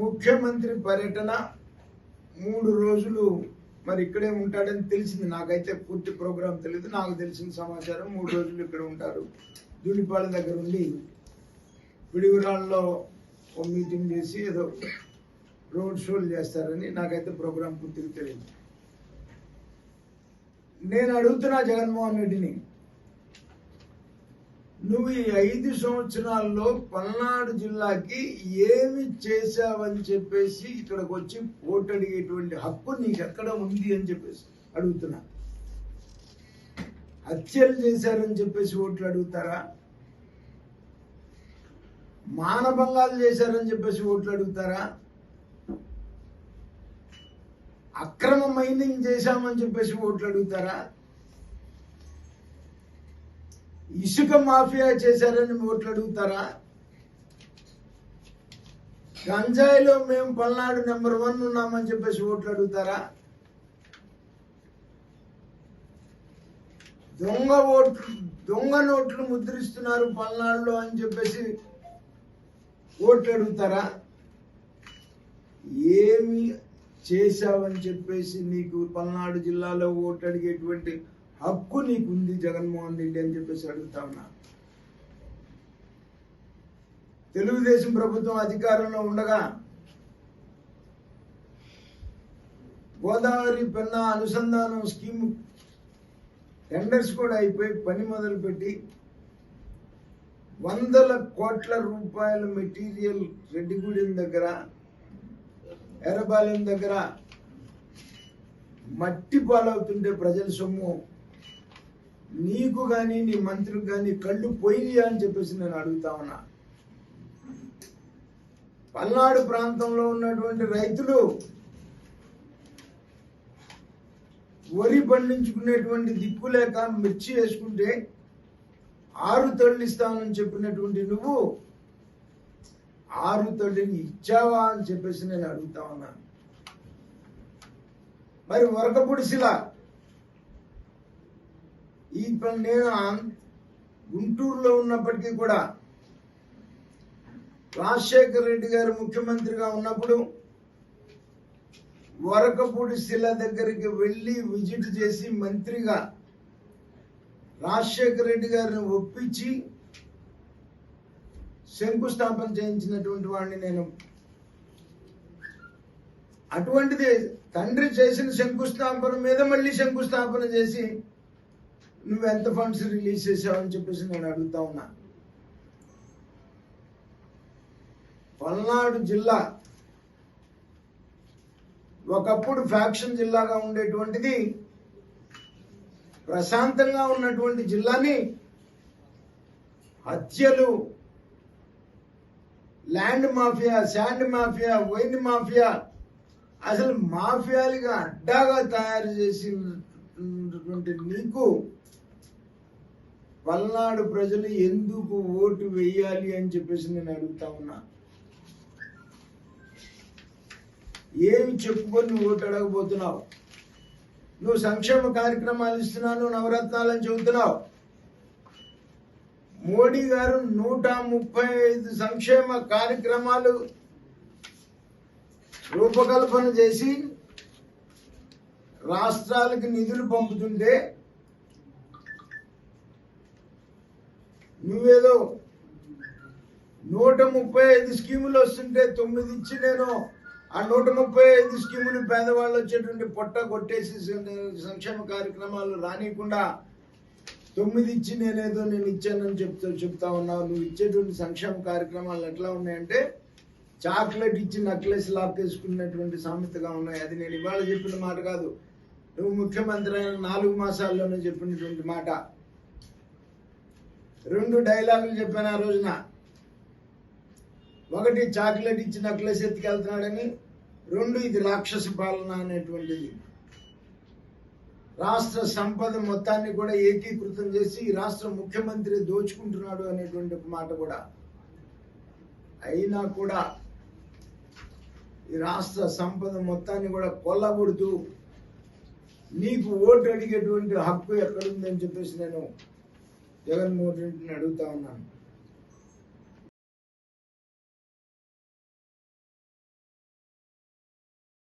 ముఖ్యమంత్రి పర్యటన మూడు రోజులు మరి ఇక్కడే ఉంటాడని తెలిసింది. నాకైతే పూర్తి ప్రోగ్రాం తెలియదు నాకు తెలిసిన సమాచారం మూడు రోజులు ఇక్కడ ఉంటారు. దుడిపాల దగ్గర ఉండి పిడిగురాళ్ళలో ఓ మీటింగ్ చేసి ఏదో రోడ్ షోలు చేస్తారని నాకైతే ప్రోగ్రాం పూర్తిగా తెలియదు. నేను అడుగుతున్నా జగన్మోహన్ రెడ్డిని నువ్వు ఈ ఐదు సంవత్సరాల్లో పల్నాడు జిల్లాకి ఏమి చేశావని చెప్పేసి ఇక్కడికి వచ్చి ఓటు అడిగేటువంటి హక్కు నీకు ఎక్కడ ఉంది అని చెప్పేసి అడుగుతున్నా. హత్యలు చేశారని చెప్పేసి ఓట్లు అడుగుతారా? మానభంగాలు చేశారని చెప్పేసి ఓట్లు అడుగుతారా? అక్రమ మైనింగ్ చేశామని చెప్పేసి ఓట్లు అడుగుతారా? ఇసుక మాఫియా చేశారని ఓట్లు అడుగుతారా? గంజాయిలో మేము పల్నాడు నెంబర్ వన్ ఉన్నామని చెప్పేసి ఓట్లు అడుగుతారా? దొంగ ఓట్లు దొంగ నోట్లు ముద్రిస్తున్నారు పల్నాడులో అని చెప్పేసి ఓట్లు అడుగుతారా? ఏమి చేశావని చెప్పేసి నీకు పల్నాడు జిల్లాలో ఓటు అడిగేటువంటి హక్కు నీకుంది జగన్మోహన్ రెడ్డి అని చెప్పేసి అడుగుతా ఉన్నా. తెలుగుదేశం ప్రభుత్వం అధికారంలో ఉండగా గోదావరి పెన్నా అనుసంధానం స్కీమ్ టెండర్స్ కూడా అయిపోయి పని మొదలుపెట్టి వందల కోట్ల రూపాయల మెటీరియల్ రెడ్డిగూడెం దగ్గర ఎర్రబాలెం దగ్గర మట్టి పాలవుతుంటే ప్రజల సొమ్ము నీకు కానీ నీ మంత్రికి కానీ కళ్ళు పోయినాయా అని చెప్పేసి నేను అడుగుతా ఉన్నా. పల్నాడు ప్రాంతంలో ఉన్నటువంటి రైతులు వరి పండించుకునేటువంటి దిక్కు లేక మిర్చి వేసుకుంటే ఆరు తళ్ళు ఇస్తానని చెప్పినటువంటి నువ్వు ఆరు తల్లిని ఇచ్చావా అని చెప్పేసి నేను అడుగుతా ఉన్నాను మరి వరకపుడిసిలా ఈ పని నేను గుంటూరులో ఉన్నప్పటికీ కూడా రాజశేఖర్ రెడ్డి గారు ముఖ్యమంత్రిగా ఉన్నప్పుడు వరకపూడి శిల దగ్గరికి వెళ్ళి విజిట్ చేసి మంత్రిగా రాజశేఖర్ రెడ్డి గారిని ఒప్పించి శంకుస్థాపన చేయించినటువంటి వాడిని నేను. అటువంటిది తండ్రి చేసిన శంకుస్థాపన మీద మళ్ళీ శంకుస్థాపన చేసి నువ్వు ఎంత ఫండ్స్ రిలీజ్ చేసావని చెప్పేసి నేను అడుగుతా ఉన్నా. పల్నాడు జిల్లా ఒకప్పుడు ఫ్యాక్షన్ జిల్లాగా ఉండేటువంటిది ప్రశాంతంగా ఉన్నటువంటి జిల్లాని హత్యలు land mafia sand mafia wine mafia అసలు మాఫియాలుగా అడ్డాగా తయారు చేసినటువంటి నీకు పల్నాడు ప్రజలు ఎందుకు ఓటు వేయాలి అని చెప్పేసి నేను అడుగుతా ఉన్నా. ఏమి చెప్పుకొని నువ్వు ఓటు అడగబోతున్నావు? నువ్వు సంక్షేమ కార్యక్రమాలు ఇస్తున్నావు నవరత్నాలని చెబుతున్నావు. మోడీ గారు నూట ముప్పై ఐదు సంక్షేమ కార్యక్రమాలు రూపకల్పన చేసి రాష్ట్రాలకు నిధులు పంపుతుంటే నువ్వేదో నూట ముప్పై ఐదు స్కీములు వస్తుంటే తొమ్మిది ఇచ్చి నేను ఆ నూట ముప్పై ఐదు స్కీములు పేదవాళ్ళు వచ్చేటువంటి పొట్ట కొట్టేసి సంక్షేమ కార్యక్రమాలు రానియకుండా తొమ్మిది ఇచ్చి నేనేదో నేను ఇచ్చానని చెప్తా చెప్తా ఉన్నావు. నువ్వు ఇచ్చేటువంటి సంక్షేమ కార్యక్రమాలు ఎట్లా ఉన్నాయంటే చాక్లెట్ ఇచ్చి నక్లెస్ లాక్కేసుకున్నటువంటి సామెతగా ఉన్నాయి. అది నేను ఇవాళ చెప్పిన మాట కాదు. నువ్వు ముఖ్యమంత్రి అయిన నాలుగు మాసాల్లోనే చెప్పినటువంటి మాట. రెండు డైలాగులు చెప్పాను ఆ రోజున. ఒకటి చాక్లెట్ ఇచ్చి నక్లెస్ ఎత్తుకెళ్తున్నాడని రెండు ఇది రాక్షస పాలన అనేటువంటిది. రాష్ట్ర సంపద మొత్తాన్ని కూడా ఏకీకృతం చేసి రాష్ట్ర ముఖ్యమంత్రి దోచుకుంటున్నాడు అనేటువంటి మాట కూడా. అయినా కూడా ఈ రాష్ట్ర సంపద మొత్తాన్ని కూడా కొల్లగొడుతూ నీకు ఓటు అడిగేటువంటి హక్కు ఎక్కడుందని చెప్పేసి నేను జగన్మోహన్ రెడ్డిని అడుగుతా ఉన్నాను.